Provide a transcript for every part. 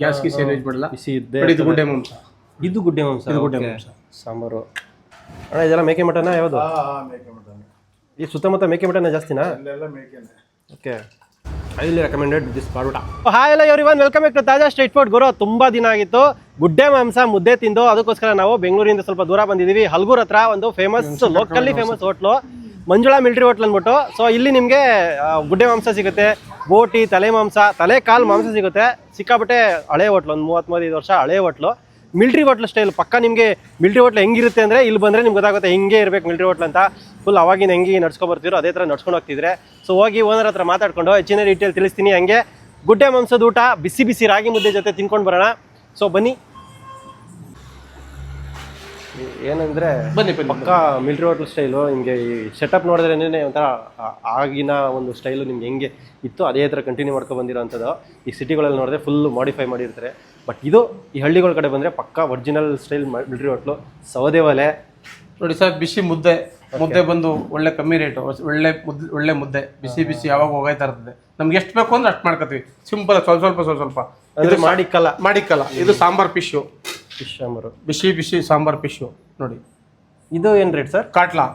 Gas ಗೀಸ್ ಏನು ಮಾಡಲ್ಲ ಬಿಸಿ ಇದ್ದೆ ಇದು ಗುಡ್ಡೆ ಮಾಂಸ. ಇದು ಗುಡ್ಡೆ ಮಾಂಸ ಗುಡ್ಡೆ okay. ಮಾಂಸ. ಸಾಂಬಾರು. ಅಣ್ಣ ಇದೆಲ್ಲ ಮೇಕೆ ಮಟನ ಯಾವುದು? ಮೇಕೆ ಮಟನ್. ಈ ಸುತ್ತಮುತ್ತ ಮೇಕೆ ಮಟನ ಜಾಸ್ತಿನಾ? ಓಕೆ ಹೈಲಿ ರೆಕಮೆಂಡೆಡ್ ದಿಸ್ ಬಾಡುಟ ಹಾಯ್ ಎಲ್ಲ everyone welcome back to Taaja street food ಗುರು ತುಂಬಾ ದಿನ ಆಗಿತ್ತು. ಗುಡ್ಡೆ ಮಾಂಸ ಮುದ್ದೆ ತಿಂದು ಅದಕ್ಕೋಸ್ಕರ ನಾವು ಬೆಂಗಳೂರಿಂದ ಸ್ವಲ್ಪ ದೂರ ಬಂದಿದ್ದೀವಿ. ಹಲ್ಗೂರ್ ಹತ್ರ ಒಂದು famous ಲೋಕಲ್ಲಿ famous hotel Manjula military hotel ಅಂದ್ಬಿಟ್ಟು. ಸೊ ಇಲ್ಲಿ ನಿಮಗೆ ಗುಡ್ಡೆ ಮಾಂಸ ಸಿಗುತ್ತೆ, ಬೋಟಿ, ತಲೆ ಮಾಂಸ, ತಲೆ ಕಾಲು ಮಾಂಸ ಸಿಗುತ್ತೆ. ಸಿಕ್ಕಾಪಟ್ಟೆ ಹಳೆ ಹೋಟ್ಲು, ಒಂದು ಮೂವತ್ತ್ಮೂವತ್ತೈದು ವರ್ಷ ಹಳೆ ಹೋಟ್ಲು. ಮಿಲ್ಟ್ರಿ ಹೋಟ್ಲ್ ಸ್ಟೈಲ್ ಪಕ್ಕ ನಿಮಗೆ ಮಿಲ್ಟ್ರಿ ಹೋಟ್ಲ್ ಹೆಂಗಿರುತ್ತೆ ಅಂದರೆ ಇಲ್ಲಿ ಬಂದರೆ ನಿಮ್ಗೆ ಗೊತ್ತಾಗುತ್ತೆ, ಹಿಂಗೆ ಇರಬೇಕು ಮಿಲ್ಟ್ರಿ ಹೋಟ್ಲ್ ಅಂತ. ಫುಲ್ ಅವಾಗಿನ ಹೆಂಗೆ ನಡ್ಸ್ಕೊಬರ್ತಿದ್ರು ಬರ್ತಿರೋ ಅದೇ ಥರ ನಡ್ಸ್ಕೊಂಡು ಹೋಗ್ತಿದ್ರೆ. ಸೊ ಹೋಗಿ ಓನರ್ ಹತ್ರ ಮಾತಾಡ್ಕೊಂಡು, ಹೆಚ್ಚಿನ ಡೀಟೇಲ್ ತಿಳಿಸ್ತೀನಿ, ಹಂಗೆ ಗುಡ್ಡೆ ಮಾಂಸದ ಊಟ, ಬಿಸಿ ಬಿಸಿ ರಾಗಿ ಮುದ್ದೆ ಜೊತೆ ತಿನ್ಕೊಂಡು ಬರೋಣ. ಸೊ ಬನ್ನಿ. ಏನಂದ್ರೆ ಬನ್ನಿ ಪಕ್ಕ ಮಿಲ್ಟ್ರಿ ಹೋಟ್ಲ್ ಸ್ಟೈಲು ನಿಮಗೆ ಈ ಸೆಟಪ್ ನೋಡಿದ್ರೇನೆ ಒಂಥರ ಆ- ಆಗಿನ ಒಂದು ಸ್ಟೈಲು ನಿಮ್ಗೆ ಹೆಂಗೆ ಇತ್ತು ಅದೇ ಥರ ಕಂಟಿನ್ಯೂ ಮಾಡ್ಕೊಂಡು ಬಂದಿರೋಂಥದ್ದು. ಈ ಸಿಟಿಗಳಲ್ಲಿ ನೋಡಿದ್ರೆ ಫುಲ್ ಮಾಡಿಫೈ ಮಾಡಿರ್ತಾರೆ. ಬಟ್ ಇದು ಈ ಹಳ್ಳಿಗಳ ಕಡೆ ಬಂದರೆ ಪಕ್ಕ ಒರಿಜಿನಲ್ ಸ್ಟೈಲ್ ಮಿಲ್ಟ್ರಿ ಹೋಟ್ಲು ಸೌದೆ ಒಲೆ ನೋಡಿ ಸರ್ ಬಿಸಿ ಮುದ್ದೆ ಮುದ್ದೆ ಬಂದು ಒಳ್ಳೆ ಕಮ್ಮಿ ರೇಟು ಒಳ್ಳೆ ಮುದ್ದೆ ಒಳ್ಳೆ ಮುದ್ದೆ ಬಿಸಿ ಬಿಸಿ ಯಾವಾಗ ಹೋಗಾಯ್ತಾ ಇರ್ತದೆ. ನಮ್ಗೆ ಎಷ್ಟು ಬೇಕು ಅಂದ್ರೆ ಅಷ್ಟು ಮಾಡ್ಕೋತೀವಿ. ಸಿಂಪಲ್ ಸ್ವಲ್ಪ ಸ್ವಲ್ಪ ಸ್ವಲ್ಪ ಸ್ವಲ್ಪ. ಅಂದರೆ ಮಾಡಿಕ್ಕಲ್ಲ. ಮಾಡಿಕ್ಕಲ್ಲ. ಇದು ಸಾಂಬಾರ್ ಫಿಶು ಫಿಶ್ ಸಾಂಬಾರು ಬಿಸಿ ಬಿಸಿ ಸಾಂಬಾರು ಫಿಶು ನೋಡಿ. ಇದು ಏನು ರೇಟ್ ಸರ್ ಕಾಟ್ಲಾ.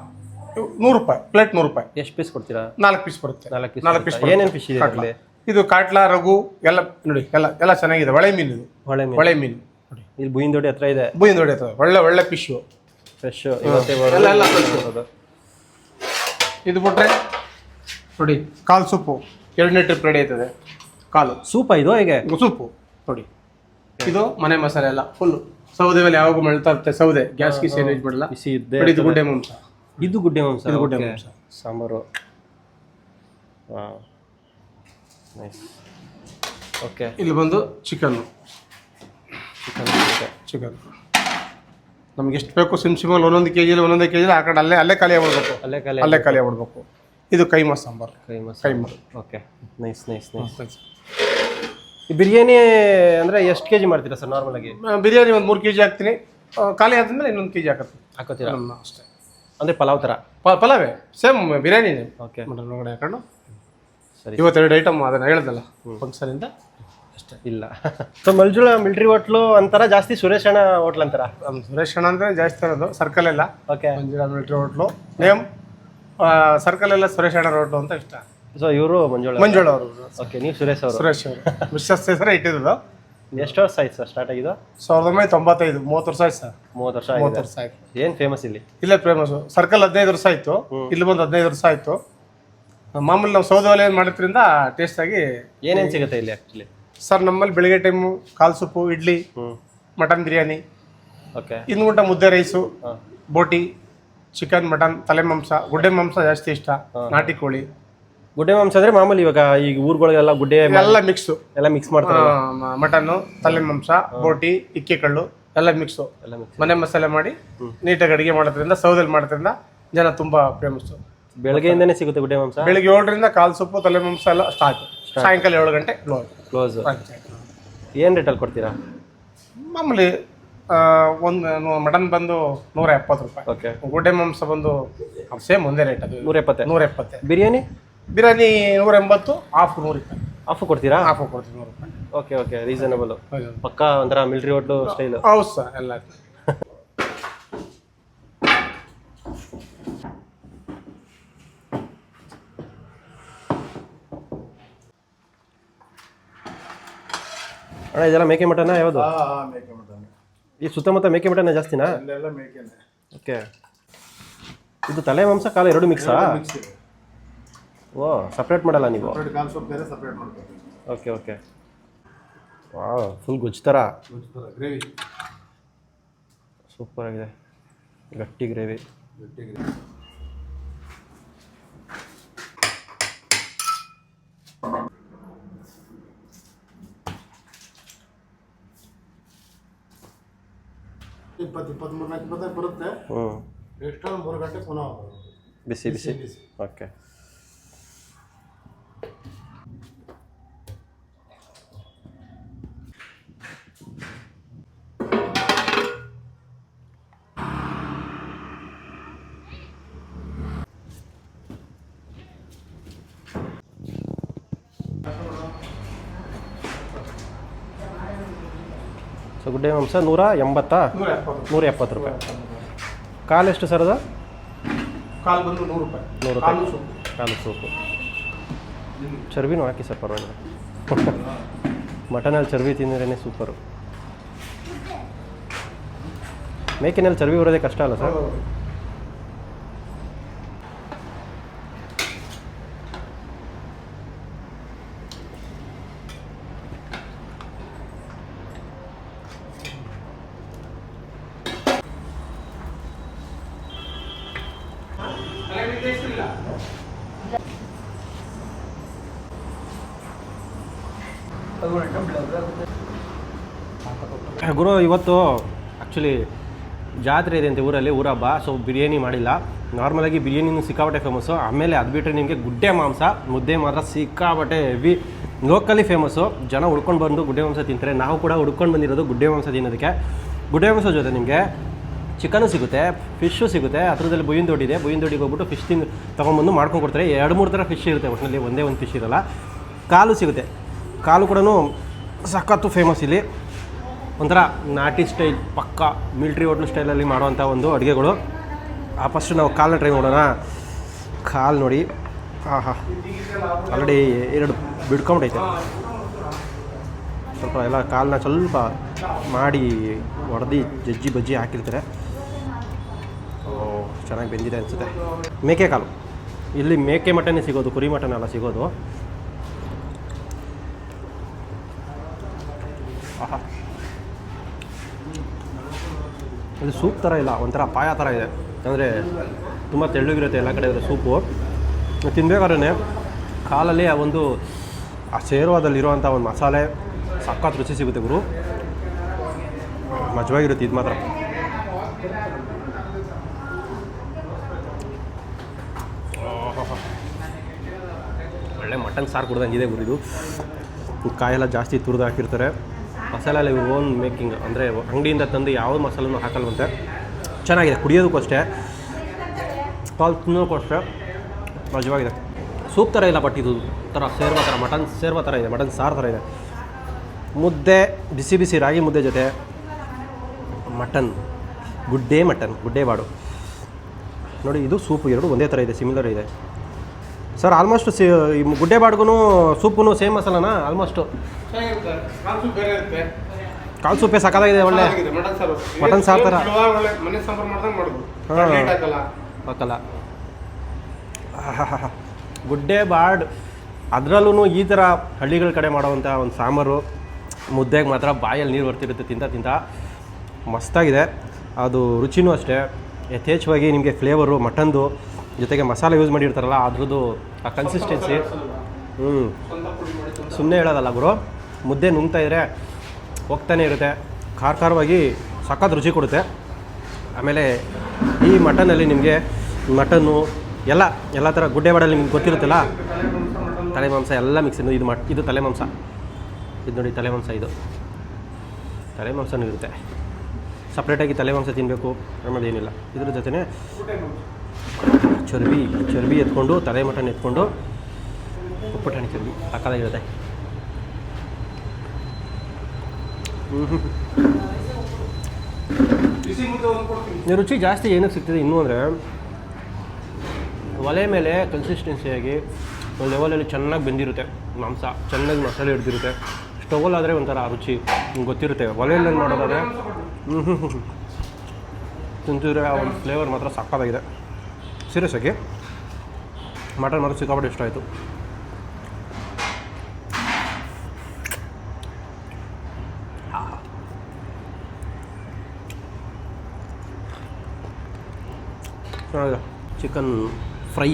ನೂರು ರೂಪಾಯಿ ಪ್ಲೇಟ್ ನೂರು ರೂಪಾಯಿ. ಎಷ್ಟು ಪೀಸ್ ಕೊಡ್ತೀರಾ? ನಾಲ್ಕು ಪೀಸ್ ಬರುತ್ತೆ. ನಾಲ್ಕು ಪೀಸ್ ನಾಲ್ಕು ಪೀಸ್ ಏನೇನು ಫಿಶ್ ಇದೆ. ಇದು ಕಾಟ್ಲಾ ರಘು ಎಲ್ಲ ನೋಡಿ ಎಲ್ಲ ಎಲ್ಲ ಚೆನ್ನಾಗಿದೆ. ಹೊಳೆ ಮೀನು ಇದು. ಹೊಳೆ ಮೀನು. ಒಳೆ ಮೀನು. ನೋಡಿ. ಇಲ್ಲಿ ಬುಯಿಂದೋಡಿ ಹತ್ರ ಇದೆ. ಬೂಯಿಂದ ಹತ್ರ ಒಳ್ಳೆ ಒಳ್ಳೆ ಫಿಶು ಫ್ರೆಶ್ ಎಲ್ಲ ಎಲ್ಲ. ಇದು ಬಿಟ್ರೆ ನೋಡಿ ಕಾಲು ಸೂಪು. ಎರಡನೇ ಟ್ರಿಪ್ ರೆಡಿ ಆಯ್ತದೆ. ಕಾಲು. ಸೂಪ ಇದು ಹೇಗೆ? ಸೂಪು. ನೋಡಿ. ಇದು ಮನೆ ಮಸಾಲೆ ಎಲ್ಲ ಫುಲ್ ಸೌದೆ ಮೇಲೆ ಯಾವಾಗ ಮಳ್ತಾ ಇರುತ್ತೆ. ಸೌದೆ. ಗ್ಯಾಸ್ ಗೀಸ್ ಏನು ಯೂಸ್ ಮಾಡಲ್ಲ. ಬಿಸಿ ಇದ್ದೆ ಇದು ಗುಡ್ಡೆ ಮಾಂಸ. ಇದು ಗುಡ್ಡೆ ಮಾಂಸ ಇದು ಗುಡ್ಡೆ. ಮಾಂಸ. ಸಾಂಬಾರು. ನೈಸ್. ಓಕೆ. ಇಲ್ಲಿ ಬಂದು ಚಿಕನ್ನು. Chicken chicken. ನಮ್ಗೆ ಎಷ್ಟು ಬೇಕು ಸಿಮ್ ಸಿಮಲ್ಲಿ ಒಂದೊಂದು ಕೆ ಜಿಲಿ ಒಂದೊಂದು ಕೆ ಜಿಲಿ ಆ ಕಡೆ ಅಲ್ಲೇ ಅಲ್ಲೇ ಖಾಲಿ ಆಗ್ಬಿಡ್ಬೇಕು. ಅಲ್ಲೇ ಖಾಲಿ ಅಲ್ಲೇ ಖಾಲಿ ಆಗ್ಬಿಡ್ಬೇಕು. ಇದು keema sambar. Keema keema. Okay. Nice nice nice. Biryani ಅಂದರೆ ಎಷ್ಟು ಕೆ ಜಿ ಮಾಡ್ತೀರಾ ಸರ್ ನಾರ್ಮಲ್ ಆಗಿ? ಬಿರಿಯಾನಿ ಒಂದು ಮೂರು ಕೆ ಜಿ ಹಾಕ್ತೀನಿ. ಆ, ಖಾಲಿ ಆದ್ಮೇಲೆ ಇನ್ನೊಂದು ಕೆ ಜಿ ಹಾಕತ್ತೆ ಹಾಕೋತೀರಾ ಅಷ್ಟೇ. ಅಂದರೆ ಪಲಾವ್ ಥರ ಪ- ಪಲಾವೇ? Same biryani okay. ಮಟನ್ ಒಳಗಡೆ ಹಾಕೊಂಡು. ಸರಿ. ಇವತ್ತೆರಡು ಐಟಮ್ ಅದನ್ನ ಹೇಳ್ದಲ್ಲ ಫಂಕ್ಷನಿಂದ ಅಷ್ಟೇ. ಇಲ್ಲ. ಸೊ ಮಲ್ಜುಳ ಮಿಲ್ಟ್ರಿ ಹೋಟ್ಲು ಅಂತಾರ ಜಾಸ್ತಿ ಸುರೇಶ್ ಅಣ್ಣ ಹೋಟ್ಲ್ ಅಂತಾರ? ನಮ್ಮ ಸುರೇಶ್ ಅಣ್ಣ ಅಂದರೆ ಜಾಸ್ತಿ ಇರೋದು ಸರ್ಕಲ್ ಎಲ್ಲ. Okay. Manjula military hotel. Name circle ಎಲ್ಲ ಸುರೇಶ್ ಅಣ್ಣ ಹೋಟ್ಲು ಅಂತ ಇಷ್ಟ. ಸೊ ಇವರು ಮಂಜುಳ ಮಂಜುಳ ಅವರು ಓಕೆ ನೀವು ಸುರೇಶ್ ಅವರು. ಸುರೇಶ್ ಅವರು. ಮಿಸ್ಸಸ್ ಹೆಸರೇ ಇಟ್ಟಿದ್ದು ಎಷ್ಟು ವರ್ಷ ಆಯ್ತು ಸರ್ ಸ್ಟಾರ್ಟ್ ಆಗಿದ್ದು? ಸಾವಿರದ ಒಂಬೈನೂರ ತೊಂಬತ್ತೈದು ಮೂವತ್ತು ವರ್ಷ ಆಯ್ತು ಸರ್ ಮೂವತ್ತು ವರ್ಷ ಮೂವತ್ತು ಆಗಿದೆ ವರ್ಷ ಆಯ್ತು. ಏನು ಫೇಮಸ್ ಇಲ್ಲಿ? ಇಲ್ಲೇ ಫೇಮಸ್ ಸರ್ಕಲ್ ಹದಿನೈದು ವರ್ಷ ಆಯಿತು. ಇಲ್ಲಿ ಬಂದು ಹದಿನೈದು ವರ್ಷ ಆಯಿತು. ಮಾಮೂಲಿ ನಾವು ಸೌದೆ ಒಲೆ ಮಾಡಿದ್ರಿಂದ ಆಗಿ ಏನೇನು ಸಿಗುತ್ತೆ ಇಲ್ಲಿ ಆ್ಯಕ್ಚುಲಿ ಸರ್ ನಮ್ಮಲ್ಲಿ ಬೆಳಿಗ್ಗೆ ಟೈಮು ಕಾಲು ಸೊಪ್ಪು ಇಡ್ಲಿ ಹ್ಞೂ ಮಟನ್ ಬಿರಿಯಾನಿ. ಓಕೆ ಇನ್ನು ಊಟ ಮುದ್ದೆ ರೈಸು ಬೋಟಿ ಚಿಕನ್ ಮಟನ್ ತಲೆ ಮಾಂಸ ಗುಡ್ಡೆ ಮಾಂಸ ಜಾಸ್ತಿ ಇಷ್ಟ. ನಾಟಿ ಕೋಳಿ. ಗುಡ್ಡೆ ಮಾಂಸ ಅಂದ್ರೆ ಮಾಮೂಲಿ ಇವಾಗ ಈಗ ಊರುಗಳಿಗೆಲ್ಲ ಗುಡ್ಡೆ ಎಲ್ಲ ಮಿಕ್ಸ್ ಎಲ್ಲ ಮಿಕ್ಸ್ ಮಾಡ್ತಾರೆ ಮಟನ್ನು ತಲೆ ಮಾಂಸ ಬೋಟಿ ಇಕ್ಕೆ ಕಳ್ಳು ಎಲ್ಲ ಮಿಕ್ಸು ಎಲ್ಲ ಮಿಕ್ಸ್ ಮನೆ ಮಸಾಲೆ ಮಾಡಿ ನೀಟಾಗಿ ಅಡಿಗೆ ಮಾಡೋದ್ರಿಂದ ಸೌದಲ್ಲಿ ಮಾಡೋದ್ರಿಂದ ಜನ ತುಂಬಾ ಫೇಮಸ್ಸು ಬೆಳಗ್ಗೆಯಿಂದನೇ ಸಿಗುತ್ತೆ ಗುಡ್ಡೆ ಮಾಂಸ? ಬೆಳಿಗ್ಗೆ ಏಳರಿಂದ ಕಾಲು ಸೊಪ್ಪು ತಲೆ ಮಾಂಸ ಎಲ್ಲ ಸ್ಟಾರ್ಟ್ ಸಾಯಂಕಾಲ ಏಳು ಗಂಟೆ ಕ್ಲೋಸ್ ಕ್ಲೋಸ್ ಏನು ರೇಟಲ್ಲಿ ಕೊಡ್ತೀರಾ? ಮಾಮೂಲಿ ಒಂದು ಮಟನ್ ಬಂದು ನೂರ ಎಪ್ಪತ್ತು ರೂಪಾಯಿ. ಓಕೆ ಗುಡ್ಡೆ ಮಾಂಸ ಬಂದು ಸೇಮ್ ಒಂದೇ ರೇಟ್ ಅದು. ನೂರ ಎಪ್ಪತ್ತೆ? ನೂರ ಎಪ್ಪತ್ತೆ. ಬಿರಿಯಾನಿ? ಬಿರಿಯಾನಿ ನೂರ ಎಂಬತ್ತು ಹಾಫ್ ನೂರು ರೂಪಾಯಿ ಆಫ್ ಕೊಡ್ತೀರಾ? ಆಫ್ ಕೊಡ್ತೀವಿ ನೂರು ರೂಪಾಯಿ ಓಕೆ ಓಕೆ ರೀಸನಬಲ್ ಹೌದು. ಪಕ್ಕ ಒಂಥರ ಮಿಲ್ಟ್ರಿ ಹೋಟ್ಲು ಸ್ಟೈಲು ಹೌದು ಸರ್ ಎಲ್ಲ ಅಣ್ಣ ಇದೆಲ್ಲ ಮೇಕೆ ಮಟನ ಯಾವುದು? ಮೇಕೆ ಮಟನ್. ಈ ಸುತ್ತಮುತ್ತ ಮೇಕೆ ಮಟನ ಜಾಸ್ತಿನಾ? ಮೇಕೆನೆ. ಓಕೆ ಇದು ತಲೆ ಮಾಂಸ ಕಾಲ ಎರಡು ಮಿಕ್ಸಾ ಮಿಕ್ಸ್ ಇದೆ. ಓ ಸಪ್ರೇಟ್ ಮಾಡಲ್ಲ ನೀವು? ಕಾಲು ಸೊಪ್ಪು ಬೇರೆ ಸಪ್ರೇಟ್ ಮಾಡ್ತೀವಿ ಓಕೆ ಓಕೆ ವಾಹ್ ಫುಲ್ ಗುಜ್ ಥರ ಗ್ರೇವಿ ಸೂಪರ್ ಆಗಿದೆ. ಗಟ್ಟಿ ಗ್ರೇವಿ ಗಟ್ಟಿ ಗ್ರೇವಿ ಇಪ್ಪತ್ತು ಇಪ್ಪತ್ತ್ಮೂರು ನಾಲ್ಕು ಇಪ್ಪತ್ತೈದು ಬರುತ್ತೆ. ಹ್ಞೂ ಎಷ್ಟೊಂದು ಮೂರು ಗಂಟೆ ಪುನಃ. ಬಿಸಿ ಬಿಸಿ ಬಿಸಿ. ಓಕೆ ಸೊ ಗುಡ್ಡೆ ಮಾಂಸ ನೂರ ಎಂಬತ್ತಾ? ನೂರ ಎಪ್ಪತ್ತು ರೂಪಾಯಿ. ಕಾಲು ಎಷ್ಟು ಸರ್ ಅದು? ಕಾಲು ಬಂದು ನೂರು ರೂಪಾಯಿ. ನೂರು ಕಾಲು ರೂಪಾಯಿ. ಸೂಪ್. ಕಾಲು ಸೂಪು. ಚರ್ಬಿನೂ ಹಾಕಿ ಸರ್ ಪರವಾಗಿಲ್ಲ. ಮಟನಲ್ಲಿ ಚರ್ಬಿ ತಿಂದ್ರೇ ಸೂಪರು. ಮೇಕಿನಲ್ಲಿ ಚರ್ಬಿ ಬರೋದೇ ಕಷ್ಟ ಅಲ್ಲ ಸರ್? ಗುರು, ಇವತ್ತು ಆ್ಯಕ್ಚುಲಿ ಜಾತ್ರೆ ಇದೆ ಅಂತ ಊರಲ್ಲಿ ಊರ ಹಬ್ಬ ಸೊ ಬಿರಿಯಾನಿ ಮಾಡಿಲ್ಲ. ನಾರ್ಮಲಾಗಿ ಬಿರಿಯಾನಿನೂ ಸಿಕ್ಕಾಪಟ್ಟೆ ಫೇಮಸ್ಸು ಆಮೇಲೆ ಅದು ಬಿಟ್ಟರೆ ನಿಮಗೆ ಗುಡ್ಡೆ ಮಾಂಸ, ಮುದ್ದೆ ಮಾತ್ರ ಸಿಕ್ಕಾಪಟ್ಟೆ ಹೆವಿ ಲೋಕಲಿ ಫೇಮಸ್ಸು ಜನ ಹುಡ್ಕೊಂಡು ಬಂದು ಗುಡ್ಡೆ ಮಾಂಸ ತಿಂತಾರೆ. ನಾವು ಕೂಡ ಹುಡ್ಕೊಂಡು ಬಂದಿರೋದು ಗುಡ್ಡೆ ಮಾಂಸ ತಿನ್ನೋದಕ್ಕೆ. ಗುಡ್ಡೆ ಮಾಂಸ ಜೊತೆ ನಿಮಗೆ ಚಿಕನು ಸಿಗುತ್ತೆ ಫಿಶ್ಶು ಸಿಗುತ್ತೆ. ಹತ್ರದಲ್ಲಿ ಬುಯಿನ ದೊಡ್ಡಿ ಇದೆ. ಬುಯ್ಯಿನ ದೊಡ್ಡಿಗೆ ಹೋಗ್ಬಿಟ್ಟು ಫಿಶ್ ತಿಂದು ತೊಗೊಂಬಂದು ಮಾಡ್ಕೊಂಡು ಕೊಡ್ತಾರೆ. ಎರಡು ಮೂರು ಥರ ಫಿಶ್ ಇರುತ್ತೆ. ಒಟ್ಟಿನಲ್ಲಿ ಒಂದೇ ಒಂದು ಫಿಶ್ ಇರಲ್ಲ. ಕಾಲು ಸಿಗುತ್ತೆ. ಕಾಲು ಕೂಡ ಸಖತ್ತು ಫೇಮಸ್ ಇಲ್ಲಿ. ಒಂಥರ ನಾಟಿ ಸ್ಟೈಲ್ ಪಕ್ಕ ಮಿಲ್ಟ್ರಿ ಹೋಟ್ಲ್ ಸ್ಟೈಲಲ್ಲಿ ಮಾಡುವಂಥ ಒಂದು ಅಡುಗೆಗಳು. ಆ ಫಸ್ಟ್ ನಾವು ಕಾಲನ್ನ ಟ್ರೈ ಮಾಡೋಣ. ಕಾಲು ನೋಡಿ. ಹಾಂ ಹಾಂ ಆಲ್ರೆಡಿ ಎರಡು ಬಿಡ್ಕೊಂಬಿಟ್ಟೈತೆ ಸ್ವಲ್ಪ ಎಲ್ಲ ಕಾಲನ್ನ ಸ್ವಲ್ಪ ಮಾಡಿ ಹೊಡೆದು ಜಜ್ಜಿ, ಬಜ್ಜಿ ಹಾಕಿರ್ತಾರೆ. ಚೆನ್ನಾಗಿ ಬೆಂದಿದೆ ಅನಿಸುತ್ತೆ. ಮೇಕೆ ಕಾಲು. ಇಲ್ಲಿ ಮೇಕೆ ಮಟನೇ ಸಿಗೋದು, ಕುರಿ ಮಟನ್ ಎಲ್ಲ ಸಿಗೋದು. ಆಹಾ. ಇದು ಸೂಪ್ ಥರ ಇಲ್ಲ, ಒಂಥರ ಪಾಯ ಥರ ಇದೆ. ಅಂದರೆ ತುಂಬ ತೆಳ್ಳಗಿರುತ್ತೆ ಎಲ್ಲ ಕಡೆ ಇದ್ರೆ ಸೂಪು. ತಿನ್ಬೇಕಾದ್ರೆ ಕಾಲಲ್ಲಿ ಆ ಒಂದು ಆ ಸೇರುವಾದಲ್ಲಿರುವಂಥ ಒಂದು ಮಸಾಲೆ ಸಖತ್ ರುಚಿ ಸಿಗುತ್ತೆ ಗುರು. ಮಜವಾಗಿರುತ್ತೆ ಇದು ಮಾತ್ರ. ಒಳ್ಳೆ ಮಟನ್ ಸಾರು ಇದೆ ಗುರು ಇದು. ಕಾಯೆಲ್ಲ ಜಾಸ್ತಿ ತುರಿದು ಹಾಕಿರ್ತಾರೆ. ಮಸಾಲೆ ಎಲ್ಲ ಇವ್ರ ಓನ್ ಮೇಕಿಂಗ್ ಅಂದರೆ ಅಂಗಡಿಯಿಂದ ತಂದು ಯಾವ ಮಸಾಲನೂ ಹಾಕಲ್ವಂತೆ. ಚೆನ್ನಾಗಿದೆ, ಕುಡಿಯೋದಕ್ಕೂ ಅಷ್ಟೇ. ಕಾಲು ತಿನ್ನೋಕ್ಕೂ ಅಷ್ಟೇ. ನಿಜವಾಗಿದೆ ಸೂಪ್ ಥರ ಇಲ್ಲ ಬಟ್ ಇದು ಥರ ಸೇರ್ವ ಥರ, ಮಟನ್ ಸೇರ್ವ ಥರ ಇದೆ, ಮಟನ್ ಸಾರು ಥರ ಇದೆ. ಮುದ್ದೆ, ಬಿಸಿ ಬಿಸಿ ರಾಗಿ ಮುದ್ದೆ ಜೊತೆ ಮಟನ್, ಗುಡ್ಡೆ ಮಟನ್, ಗುಡ್ಡೆ ಬಾಡು. ನೋಡಿ, ಇದು ಸೂಪ್, ಎರಡು ಒಂದೇ ಥರ ಇದೆ ಸಿಮಿಲರ್ ಇದೆ. ಸರ್ ಆಲ್ಮೋಸ್ಟ್ ಸಿ ಈ ಗುಡ್ಡೆ ಬಾಡ್ಗೂ ಸೂಪು ಸೇಮ್ ಮಸಾಲನಾ ಆಲ್ಮೋಸ್ಟು ಚೆನ್ನಾಗಿರುತ್ತೆ ಕಾಲು ಸೂಪ್ ಬೇರೆ ಇರುತ್ತೆ ಕಾಲು ಸೂಪೇ ಸಾಕಾಗಿದೆ ಒಳ್ಳೆ. ಚೆನ್ನಾಗಿದೆ, ಮಟನ್ ಸಾರು. ಮಟನ್ ಸಾರು ಥರ. ಏನ್ ಒಳ್ಳೆ ಮನೆ ಸಾಂಬಾರು ಮಾಡ್ದಂಗೆ ಮಾಡ್ಬೋದು ಹಾ. ಲೇಟ್ ಹಾಕಲ್ಲ ಹಾಕಲ್ಲ ಗುಡ್ಡೆ ಬಾಡ್ ಅದರಲ್ಲೂ ಈ ಥರ ಹಳ್ಳಿಗಳ ಕಡೆ ಮಾಡುವಂಥ ಒಂದು ಸಾಂಬಾರು. ಮುದ್ದೆಗೆ ಮಾತ್ರ ಬಾಯಲ್ಲಿ ನೀರು ಬರ್ತಿರುತ್ತೆ ತಿಂತ ತಿಂತ. ಮಸ್ತಾಗಿದೆ. ಅದು ರುಚಿನೂ ಅಷ್ಟೇ. ಯಥೇಚ್ಛವಾಗಿ ನಿಮಗೆ ಫ್ಲೇವರು ಮಟನ್ದು. ಜೊತೆಗೆ ಮಸಾಲೆ ಯೂಸ್ ಮಾಡಿರ್ತಾರಲ್ಲ, ಅದ್ರದ್ದು ಆ ಕನ್ಸಿಸ್ಟೆನ್ಸಿ ಹ್ಞೂ ಸುಮ್ಮನೆ ಹೇಳೋದಲ್ಲ ಗುರು, ಮುದ್ದೆ ನುಂಗ್ತಾ ಇದ್ರೆ ಹೋಗ್ತಾನೆ ಇರುತ್ತೆ. ಖಾರ ಖಾರವಾಗಿ ಸಖತ್ ರುಚಿ ಕೊಡುತ್ತೆ. ಆಮೇಲೆ ಈ ಮಟನಲ್ಲಿ ನಿಮಗೆ ಮಟನ್ನು ಎಲ್ಲ ಎಲ್ಲ ಥರ ಗುಡ್ಡೆ ಬಾಡಲ್ಲಿ ನಿಮ್ಗೆ ಗೊತ್ತಿರುತ್ತಲ್ಲ, ತಲೆ ಮಾಂಸ ಎಲ್ಲ ಮಿಕ್ಸ್ ಇದು ಮಟ್, ಇದು ತಲೆ ಮಾಂಸ. ಇದು ನೋಡಿ ತಲೆ ಮಾಂಸ ಇದು. ತಲೆ ಮಾಂಸನೂ ಇರುತ್ತೆ. ಸಪ್ರೇಟಾಗಿ ತಲೆ ಮಾಂಸ ತಿನ್ನಬೇಕು ಏನಿಲ್ಲ ಇದ್ರ ಜೊತೆನೇ ಚರ್ಬಿ ಚರ್ಬಿ ಎತ್ಕೊಂಡು, ತಲೆ ಮಟನ್ ಎತ್ಕೊಂಡು ಉಪ್ಪುಟಾಣಿ ಚರ್ಬಿ ಹ್ಞೂ ರುಚಿ ಜಾಸ್ತಿ ಏನಕ್ಕೆ ಸಿಗ್ತದೆ ಇನ್ನೂ ಅಂದರೆ, ಒಲೆ ಮೇಲೆ ಕನ್ಸಿಸ್ಟೆನ್ಸಿಯಾಗಿ ಒಂದು ಲೆವೆಲಲ್ಲಿ ಚೆನ್ನಾಗಿ ಬೆಂದಿರುತ್ತೆ ಮಾಂಸ, ಚೆನ್ನಾಗಿ ಮಸಾಲೆ ಹಿಡ್ದಿರುತ್ತೆ. ಸ್ಟವಲ್ಲಾದರೆ ಒಂಥರ ರುಚಿ ಗೊತ್ತಿರುತ್ತೆ. ಒಲೆಯಲ್ಲಿ ಮಾಡೋದಾದರೆ ಹ್ಞೂ ಹ್ಞೂ ಹ್ಞೂ ತಿಂತಿದ್ರೆ ಆ ಒಂದು ಫ್ಲೇವರ್ ಮಾತ್ರ ಸಕ್ಕತ್ತಾಗಿದೆ ಸೀರಿಯಸ್ ಆಗಿ ಮಟನ್ ಮಾಡೋದು ಸಿಕ್ಕಾಪಟ್ಟೆ ಇಷ್ಟ ಆಯಿತು. Chicken fry.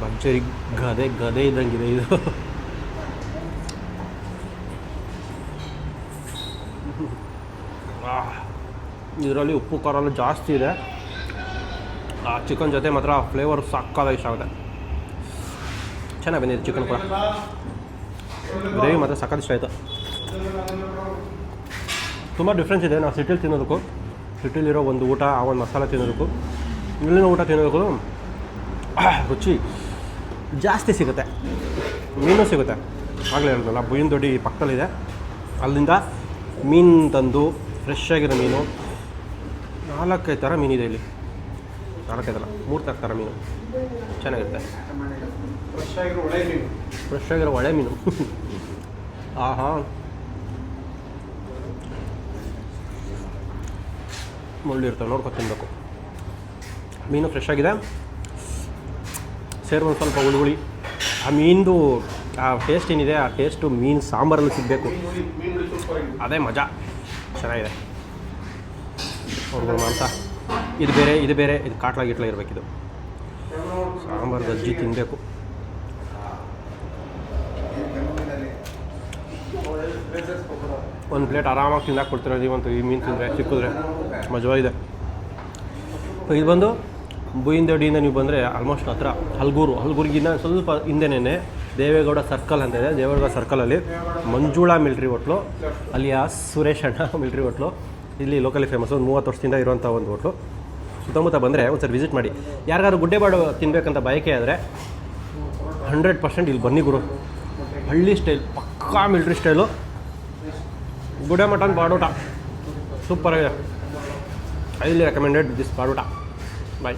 ಭರ್ಜರಿ ಗದೆ ಗದೆ ಇದ್ದಂಗಿದೆ ಇದು. ಇದರಲ್ಲಿ ಉಪ್ಪು, ಖಾರ ಎಲ್ಲ ಜಾಸ್ತಿ ಇದೆ. ಆ ಚಿಕನ್ ಜೊತೆ ಮಾತ್ರ ಆ ಫ್ಲೇವರ್ ಸಕ್ಕದ ಇಷ್ಟ ಆಗುತ್ತೆ. ಚೆನ್ನಾಗಿ ಬಂದಿದೆ ಚಿಕನ್ ಕೂಡ. ಗ್ರೇವಿ ಮಾತ್ರ ಸಕ್ಕತ್ ಇಷ್ಟ ಆಯಿತು. ತುಂಬ ಡಿಫ್ರೆನ್ಸ್ ಇದೆ. ನಾವು ಸಿಟಿಲಿ ತಿನ್ನೋದಕ್ಕೂ ಸಿಟಿಲಿರೋ ಒಂದು ಊಟ, ಆ ಒಂದು ಮಸಾಲ ತಿನ್ನೋದಕ್ಕೂ, ಇಲ್ಲಿನ ಊಟ ತಿನ್ನೋದಕ್ಕೂ ರುಚಿ ಜಾಸ್ತಿ ಸಿಗುತ್ತೆ. ಮೀನು ಸಿಗುತ್ತೆ. ಆಗಲೇ ಹೇಳಿದ್ನಲ್ಲ ಬೂಯಿನ ದೊಡ್ಡಿ ಪಕ್ಕದಲ್ಲಿದೆ. ಅಲ್ಲಿಂದ ಮೀನು ತಂದು ಫ್ರೆಶ್ ಆಗಿರೋ ಮೀನು. ನಾಲ್ಕೈದು ಥರ ಮೀನಿದೆ ಇಲ್ಲಿ. ನಾಲ್ಕೈದಲ್ಲ ಮೂರು ತರ್ತಾರೆ ಮೀನು. ಚೆನ್ನಾಗಿರುತ್ತೆ. ಫ್ರೆಶ್ ಆಗಿರೋ ಒಳೆ ಮೀನು ಫ್ರೆಶ್ ಆಗಿರೋ ಒಳ್ಳೆ ಮೀನು. ಆಹಾ. ಮುಳ್ಳು ಇರ್ತವೆ ನೋಡ್ಕೊಂಡು ತಿನ್ನಬೇಕು ಮೀನು ಫ್ರೆಶ್ ಆಗಿದೆ. ಸೇರು ಒಂದು ಸ್ವಲ್ಪ ಹುಳಿ ಆ ಮೀನ್ದು, ಆ ಟೇಸ್ಟ್ ಏನಿದೆ, ಆ ಟೇಸ್ಟು ಮೀನು ಸಾಂಬಾರಲ್ಲಿ ಸಿಗಬೇಕು. ಅದೇ ಮಜಾ. ಚೆನ್ನಾಗಿದೆ. ಅವ್ರಿಗೂ ಮಾಂಸ. ಇದು ಬೇರೆ ಇದು ಬೇರೆ, ಇದು ಕಾಟ್ಲ ಗಿಟ್ಲ ಇರಬೇಕಿದು. ಸಾಂಬಾರು ಗಜ್ಜಿ ತಿನ್ನಬೇಕು ಒಂದು ಪ್ಲೇಟ್ ಆರಾಮಾಗಿ ತಿನ್ನಕ್ಕೆ ಕೊಡ್ತೀರ ನೀವಂತೂ ಈ ಮೀನು ತಿಂದರೆ ಸಿಕ್ಕಿದ್ರೆ ಮಜವಾಗಿದೆ. ಇದು ಬಂದು ಬುಯಿಂದಡಿಯಿಂದ ನೀವು ಬಂದರೆ ಆಲ್ಮೋಸ್ಟ್ ಹತ್ರ, ಹಲ್ಗೂರು. ಹಲ್ಗೂರಿಗಿನ್ನ ಸ್ವಲ್ಪ ಹಿಂದೆನೇ ದೇವೇಗೌಡ ಸರ್ಕಲ್ ಅಂತ ಇದೆ. ದೇವೇಗೌಡ ಸರ್ಕಲಲ್ಲಿ ಮಂಜುಳಾ ಮಿಲ್ಟ್ರಿ ಹೋಟ್ಲು ಅಲ್ಲಿಯ ಸುರೇಶ್ ಅಣ್ಣ ಮಿಲ್ಟ್ರಿ ಹೋಟ್ಲು. ಇಲ್ಲಿ ಲೋಕಲಿ ಫೇಮಸ್ ಒಂದು ಮೂವತ್ತು ವರ್ಷದಿಂದ ಇರುವಂಥ ಒಂದು ಹೋಟ್ಲು. ಸುತ್ತಮುತ್ತ ಬಂದರೆ ಒಂದ್ಸರಿ ವಿಸಿಟ್ ಮಾಡಿ. ಯಾರಿಗಾದ್ರು ಗುಡ್ಡೆಬಾಡು ತಿನ್ನಬೇಕಂತ ಬಯಕೆ ಆದರೆ ಹಂಡ್ರೆಡ್ ಪರ್ಸೆಂಟ್ ಇಲ್ಲಿ ಬನ್ನಿ ಗುರು. ಹಳ್ಳಿ ಸ್ಟೈಲ್ ಪಕ್ಕಾ ಮಿಲ್ಟ್ರಿ ಸ್ಟೈಲು ಗುಡೆ mutton ಬಾಡೂಟ. Super I highly recommended this ಬಾಡೂಟ. Bye